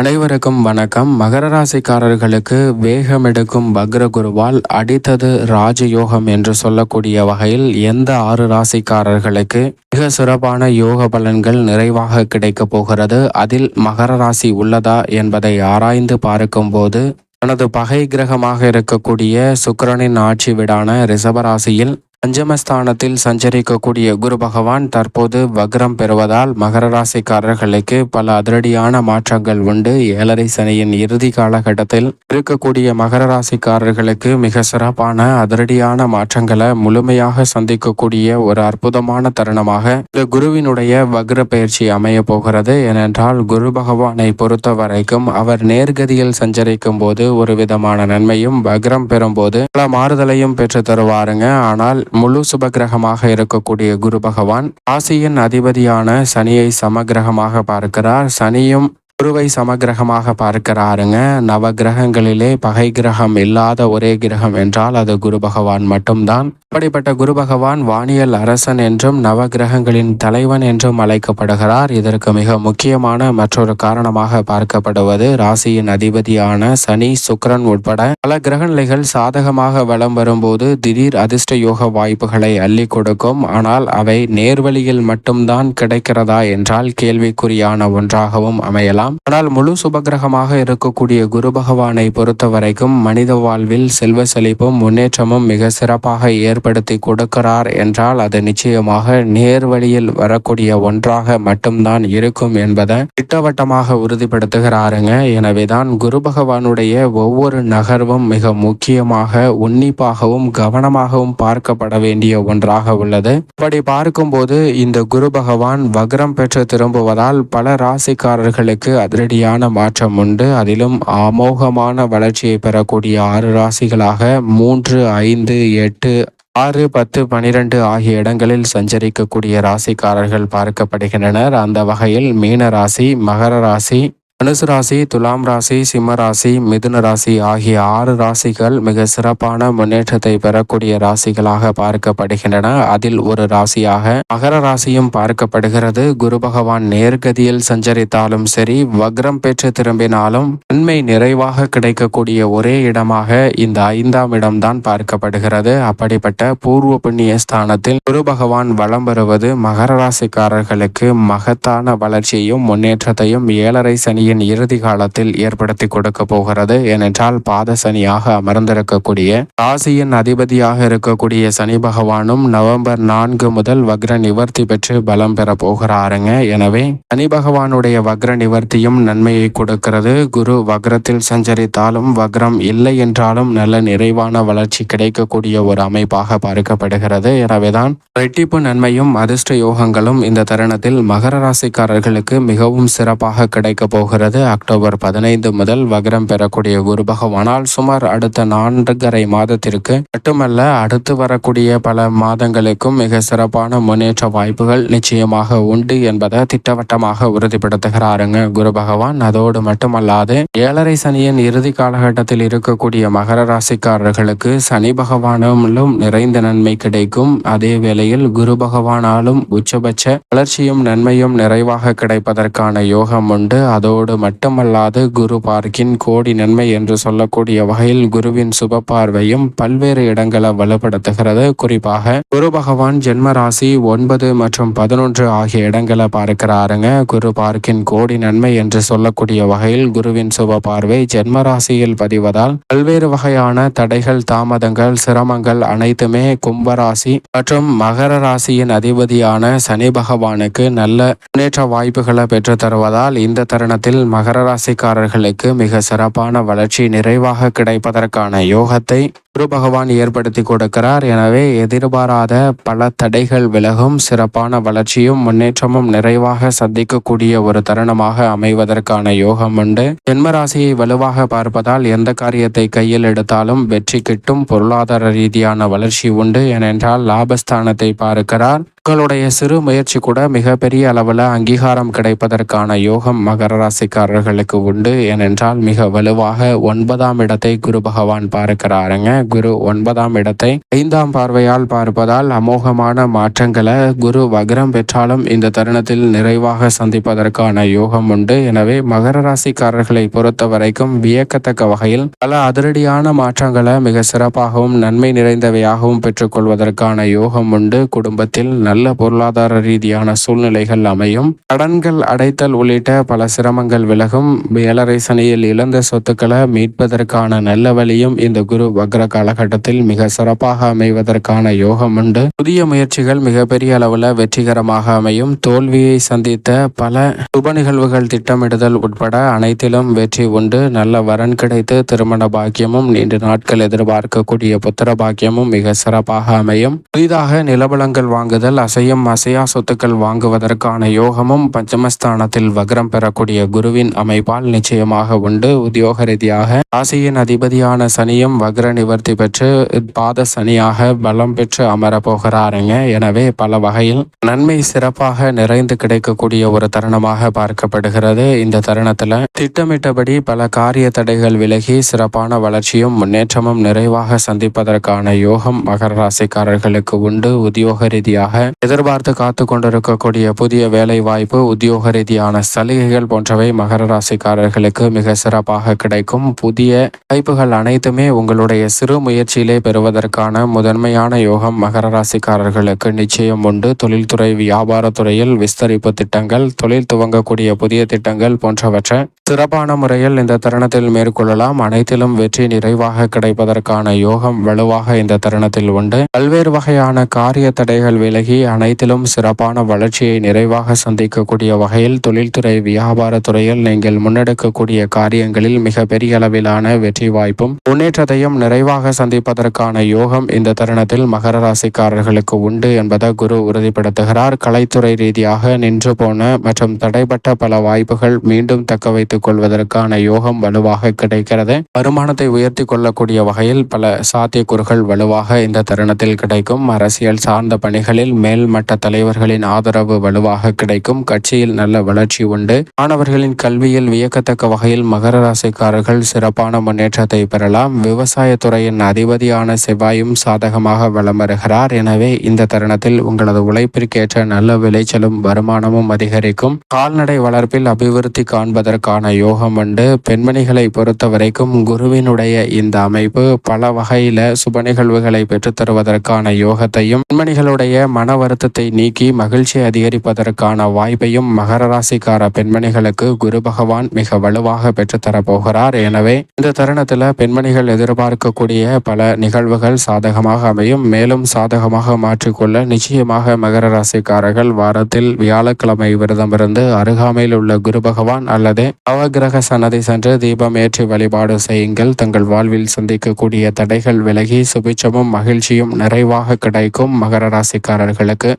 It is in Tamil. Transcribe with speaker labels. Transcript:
Speaker 1: அனைவருக்கும் வணக்கம். மகர ராசிக்காரர்களுக்கு வேகமெடுக்கும் பக்ர குருவால் அடித்தது ராஜயோகம் என்று சொல்லக்கூடிய வகையில் எந்த ஆறு ராசிக்காரர்களுக்கு மிக சிறப்பான யோக பலன்கள் நிறைவாக கிடைக்கப் போகிறது? அதில் மகர ராசி உள்ளதா என்பதை ஆராய்ந்து பார்க்கும்போது தனது பகை கிரகமாக இருக்கக்கூடிய சுக்கரனின் ஆட்சி வீடான ரிஷபராசியில் பஞ்சமஸ்தானத்தில் சஞ்சரிக்கக்கூடிய குரு பகவான் தற்போது வக்ரம் பெறுவதால் மகர ராசிக்காரர்களுக்கு பல அதிரடியான மாற்றங்கள் உண்டு. ஏழரை சனியின் இறுதி காலகட்டத்தில் இருக்கக்கூடிய மகர ராசிக்காரர்களுக்கு மிக சிறப்பான அதிரடியான மாற்றங்களை முழுமையாக சந்திக்கக்கூடிய ஒரு அற்புதமான தருணமாக இந்த குருவினுடைய வக்ர பயிற்சி அமைய போகிறது. ஏனென்றால் குரு பகவானை பொறுத்த வரைக்கும் அவர் நேர்கதியில் சஞ்சரிக்கும் போது ஒரு விதமான நன்மையும் வக்ரம் பெறும்போது பல மாறுதலையும் பெற்று தருவாருங்க. ஆனால் முழு சுபகிரகமாக இருக்கக்கூடிய குரு பகவான் ராசியின் அதிபதியான சனியை சமகிரகமாக பார்க்கிறார். சனியும் குருவை சமகிரகமாக பார்க்கிறாருங்க. நவ கிரகங்களிலே பகை கிரகம் இல்லாத ஒரே கிரகம் என்றால் அது குரு பகவான் மட்டும்தான். அப்படிப்பட்ட குரு பகவான் வானியல் அரசன் என்றும் நவ கிரகங்களின் தலைவன் என்றும் அழைக்கப்படுகிறார். இதற்கு மிக முக்கியமான மற்றொரு காரணமாக பார்க்கப்படுவது ராசியின் அதிபதியான சனி சுக்கரன் உட்பட பல கிரகநிலைகள் சாதகமாக வலம் வரும்போது திடீர் அதிர்ஷ்ட யோக வாய்ப்புகளை அள்ளி கொடுக்கும். ஆனால் அவை நேர்வழியில் மட்டும்தான் கிடைக்கிறதா என்றால் கேள்விக்குறியான ஒன்றாகவும் அமையலாம். கொள்ளலாம் ஆனால் முழு சுபகிரகமாக இருக்கக்கூடிய குரு பகவானை பொறுத்த வரைக்கும் மனித வாழ்வில் செல்வ செழிப்பும் முன்னேற்றமும் மிக சிறப்பாக ஏற்படுத்தி கொடுக்கிறார் என்றால் அது நிச்சயமாக நேர்வழியில் வரக்கூடிய ஒன்றாக மட்டும்தான் இருக்கும் என்பதை திட்டவட்டமாக உறுதிப்படுத்துகிறாருங்க. எனவேதான் குரு பகவானுடைய ஒவ்வொரு நகர்வும் மிக முக்கியமாக உன்னிப்பாகவும் கவனமாகவும் பார்க்கப்பட வேண்டிய ஒன்றாக உள்ளது. இப்படி பார்க்கும்போது இந்த குரு பகவான் வக்ரம் பெற்று திரும்புவதால் பல ராசிக்காரர்களுக்கு அதிரடியான மாற்றம் உண்டு. அதிலும் அமோகமான வளர்ச்சியை பெறக்கூடிய ஆறு ராசிகளாக மூன்று ஐந்து எட்டு ஆறு பத்து பனிரெண்டு ஆகிய இடங்களில் சஞ்சரிக்கக்கூடிய ராசிக்காரர்கள் பார்க்கப்படுகின்றனர். அந்த வகையில் மீன ராசி மகர ராசி தனுசு ராசி துலாம் ராசி சிம்ம ராசி மிதுன ராசி ஆகிய ஆறு ராசிகள் மிக சிறப்பான முன்னேற்றத்தை பெறக்கூடிய ராசிகளாக பார்க்கப்படுகின்றன. அதில் ஒரு ராசியாக மகர ராசியும் பார்க்கப்படுகிறது. குரு பகவான் நேர்கதியில் சஞ்சரித்தாலும் சரி வக்ரம் பெற்று திரும்பினாலும் நன்மை நிறைவாக கிடைக்கக்கூடிய ஒரே இடமாக இந்த ஐந்தாம் இடம்தான் பார்க்கப்படுகிறது. அப்படிப்பட்ட பூர்வ புண்ணிய ஸ்தானத்தில் குரு பகவான் வளம் வருவது மகர ராசிக்காரர்களுக்கு மகத்தான வளர்ச்சியையும் முன்னேற்றத்தையும் ஏழரை சனி சனியின் இறுதி காலத்தில் ஏற்படுத்தி கொடுக்க போகிறது. ஏனென்றால் பாத சனியாக அமர்ந்திருக்கக்கூடிய ராசியின் அதிபதியாக இருக்கக்கூடிய சனி பகவானும் நவம்பர் நான்கு முதல் வக்ர நிவர்த்தி பெற்று பலம் பெற போகிறாருங்க. எனவே சனி பகவானுடைய வக்ர நிவர்த்தியும் நன்மையை கொடுக்கிறது. குரு வக்ரத்தில் சஞ்சரித்தாலும் வக்ரம் இல்லை என்றாலும் நல்ல நிறைவான வளர்ச்சி கிடைக்கக்கூடிய ஒரு அமைப்பாக பார்க்கப்படுகிறது. எனவேதான் ரெட்டிப்பு நன்மையும் அதிர்ஷ்ட யோகங்களும் இந்த தருணத்தில் மகர ராசிக்காரர்களுக்கு மிகவும் சிறப்பாக கிடைக்க போகிறது. போகிறது அக்டோபர் பதினைந்து முதல் வக்ரம் பெறக்கூடிய குரு பகவானால் சுமார் அடுத்த நான்கரை மாதத்திற்கு மட்டுமல்ல அடுத்து வரக்கூடிய பல மாதங்களுக்கும் மிக சிறப்பான முன்னேற்ற வாய்ப்புகள் நிச்சயமாக உண்டு என்பதை திட்டவட்டமாக உறுதிப்படுத்துகிறாருங்க. குரு பகவான் அதோடு மட்டுமல்லாது ஏழரை சனியின் இறுதி காலகட்டத்தில் இருக்கக்கூடிய மகர ராசிக்காரர்களுக்கு சனி பகவானும் நிறைந்த நன்மை கிடைக்கும். அதே வேளையில் குரு பகவானாலும் உச்சபட்ச வளர்ச்சியும் நன்மையும் நிறைவாக கிடைப்பதற்கான யோகம் உண்டு. அதோடு அதோடு மட்டுமல்லாது குரு பார்க்கின் கோடி நன்மை என்று சொல்லக்கூடிய வகையில் குருவின் சுப பார்வையும் பல்வேறு இடங்களை வலுப்படுத்துகிறது. குறிப்பாக குரு பகவான் ஜென்ம ராசி ஒன்பது மற்றும் பதினொன்று ஆகிய இடங்களை பார்க்கிறாருங்க. குரு பார்க்கின் கோடி நன்மை என்று சொல்லக்கூடிய வகையில் குருவின் சுப பார்வை ஜென்ம ராசியில் பதிவதால் பல்வேறு வகையான தடைகள் தாமதங்கள் சிரமங்கள் அனைத்துமே கும்பராசி மற்றும் மகர ராசியின் அதிபதியான சனி பகவானுக்கு நல்ல முன்னேற்ற வாய்ப்புகளை பெற்று தருவதால் இந்த தருணத்தில் மகர ராசிக்காரர்களுக்கு மிக சிறப்பான வளர்ச்சி நிறைவாக கிடைப்பதற்கான யோகத்தை குரு பகவான் ஏற்படுத்தி கொடுக்கிறார். எனவே எதிர்பாராத பல தடைகள் விலகும். சிறப்பான வளர்ச்சியும் முன்னேற்றமும் நிறைவாக சந்திக்கக்கூடிய ஒரு தருணமாக அமைவதற்கான யோகம் உண்டு. ஜென்மராசியை வலுவாக பார்ப்பதால் எந்த காரியத்தை கையில் எடுத்தாலும் வெற்றி கிட்டும் பொருளாதார ரீதியான வளர்ச்சி உண்டு ஏனென்றால் லாபஸ்தானத்தை பார்க்கிறார். உங்களுடைய சிறு முயற்சி கூட மிகப்பெரிய அளவில் அங்கீகாரம் கிடைப்பதற்கான யோகம் மகர ராசிக்காரர்களுக்கு உண்டு. ஏனென்றால் மிக வலுவாக ஒன்பதாம் இடத்தை குரு பகவான் பார்க்கிறாருங்க. குரு ஒன்பதாம் இடத்தை ஐந்தாம் பார்வையால் பார்ப்பதால் அமோகமான மாற்றங்களை குரு வக்ரம் பெற்றாலும் இந்த தருணத்தில் நிறைவாக சந்திப்பதற்கான யோகம் உண்டு. எனவே மகர ராசிக்காரர்களை பொறுத்த வரைக்கும் வியக்கத்தக்க வகையில் பல அதிரடியான மாற்றங்களை மிக சிறப்பாகவும் நன்மை நிறைந்தவையாகவும் பெற்றுக்கொள்வதற்கான யோகம் உண்டு. குடும்பத்தில் நல்ல பொருளாதார ரீதியான சூழ்நிலைகள் அமையும். கடன்கள் அடைத்தல் உள்ளிட்ட பல சிரமங்கள் விலகும். ஏழரை சனியில் இழந்த சொத்துக்களை மீட்பதற்கான நல்ல வழியும் இந்த குரு வக்ர காலகட்டத்தில் மிக சிறப்பாக அமைவதற்கான யோகம் உண்டு. புதிய முயற்சிகள் மிகப்பெரிய அளவில் வெற்றிகரமாக அமையும். தோல்வியை சந்தித்த பல சுப நிகழ்வுகள் திட்டமிடுதல் உட்பட அனைத்திலும் வெற்றி உண்டு. நல்ல வரன் கிடைத்து திருமண பாக்கியமும் நீண்ட நாட்கள் எதிர்பார்க்கக்கூடிய புத்திர பாக்கியமும் மிக சிறப்பாக அமையும். புதிதாக நிலபலங்கள் வாங்குதல் அசையும் அசையா சொத்துக்கள் வாங்குவதற்கான யோகமும் பஞ்சமஸ்தானத்தில் வக்ரம் பெறக்கூடிய குருவின் அமைப்பால் நிச்சயமாக உண்டு. உத்தியோக ரீதியாக ராசியின் அதிபதியான சனியும் வக்ர நிவர்த்தி பெற்று பாத சனியாக பலம் பெற்று அமரப்போகிறாருங்க எனவே பல வகையில் நன்மை சிறப்பாக நிறைந்து கிடைக்கக்கூடிய ஒரு தருணமாக பார்க்கப்படுகிறது. இந்த தருணத்துல திட்டமிட்டபடி பல காரிய தடைகள் விலகி சிறப்பான வளர்ச்சியும் முன்னேற்றமும் நிறைவாக சந்திப்பதற்கான யோகம் மகர ராசிக்காரர்களுக்கு உண்டு. உத்தியோக ரீதியாக எதிர்பார்த்து காத்து கொண்டிருக்கக்கூடிய புதிய வேலை வாய்ப்பு உத்தியோக ரீதியான சலுகைகள் போன்றவை மகர ராசிக்காரர்களுக்கு மிக சிறப்பாக கிடைக்கும். புதிய வாய்ப்புகள் அனைத்துமே உங்களுடைய சிறு முயற்சியிலே பெறுவதற்கான முதன்மையான யோகம் மகர ராசிக்காரர்களுக்கு நிச்சயம் உண்டு. தொழில்துறை வியாபாரத்துறையில் விஸ்தரிப்பு திட்டங்கள் தொழில் துவங்கக்கூடிய புதிய திட்டங்கள் போன்றவற்றை சிறப்பான முறையில் இந்த தருணத்தில் மேற்கொள்ளலாம். அனைத்திலும் வெற்றி நிறைவாக கிடைப்பதற்கான யோகம் வலுவாக இந்த தருணத்தில் உண்டு. பல்வேறு வகையான காரிய தடைகள் விலகி அனைத்திலும் சிறப்பான வளர்ச்சியை நிறைவாக சந்திக்கக்கூடிய வகையில் தொழில்துறை வியாபாரத்துறையில் நீங்கள் முன்னெடுக்கக்கூடிய காரியங்களில் மிக பெரிய அளவிலான வெற்றி வாய்ப்பும் முன்னேற்றத்தையும் நிறைவாக சந்திப்பதற்கான யோகம் இந்த தருணத்தில் மகர ராசிக்காரர்களுக்கு உண்டு என்பதை குரு உறுதிப்படுத்துகிறார். கலைத்துறை ரீதியாக நின்று போன மற்றும் தடைப்பட்ட பல வாய்ப்புகள் மீண்டும் தக்க வைத்து வைத்துக் கொள்வதற்கான யோகம் வலுவாக கிடைக்கிறது. வருமானத்தை உயர்த்தி கொள்ளக்கூடிய வகையில் பல சாத்தியக்கூறுகள் வலுவாக இந்த தருணத்தில் கிடைக்கும். அரசியல் சார்ந்த பணிகளில் மேல்மட்ட தலைவர்களின் ஆதரவு வலுவாக கிடைக்கும். கட்சியில் நல்ல வளர்ச்சி உண்டு. மாணவர்களின் கல்வியில் வியக்கத்தக்க வகையில் மகர ராசிக்காரர்கள் சிறப்பான முன்னேற்றத்தை பெறலாம். விவசாயத்துறையின் அதிபதியான செவ்வாயும் சாதகமாக வலம் வருகிறார். எனவே இந்த தருணத்தில் உங்களது உழைப்பிற்கேற்ற நல்ல விளைச்சலும் வருமானமும் அதிகரிக்கும். கால்நடை வளர்ப்பில் அபிவிருத்தி காண்பதற்கான யோகம் உண்டு. பெண்மணிகளை பொறுத்த வரைக்கும் குருவினுடைய இந்த அமைப்பு பல வகையில சுப நிகழ்வுகளை பெற்றுத்தருவதற்கான யோகத்தையும் பெண்மணிகளுடைய மன வருத்தத்தை நீக்கி மகிழ்ச்சி அதிகரிப்பதற்கான வாய்ப்பையும் மகர ராசிக்கார பெண்மணிகளுக்கு குரு பகவான் மிக வலுவாக பெற்றுத்தரப் போகிறார் எனவே இந்த தருணத்துல பெண்மணிகள் எதிர்பார்க்கக்கூடிய பல நிகழ்வுகள் சாதகமாக அமையும். மேலும் சாதகமாக மாற்றிக்கொள்ள நிச்சயமாக மகர ராசிக்காரர்கள் வாரத்தில் வியாழக்கிழமை விரதமிருந்து அருகாமையில் உள்ள குரு பகவான் அல்லது நவகிரக சன்னதி சென்று தீபம் ஏற்றி வழிபாடு செய்யுங்கள். தங்கள் வாழ்வில் சந்திக்கக்கூடிய தடைகள் விலகி சுபிச்சமும் மகிழ்ச்சியும் நிறைவாக கிடைக்கும் மகர ராசிக்காரர்களுக்கு.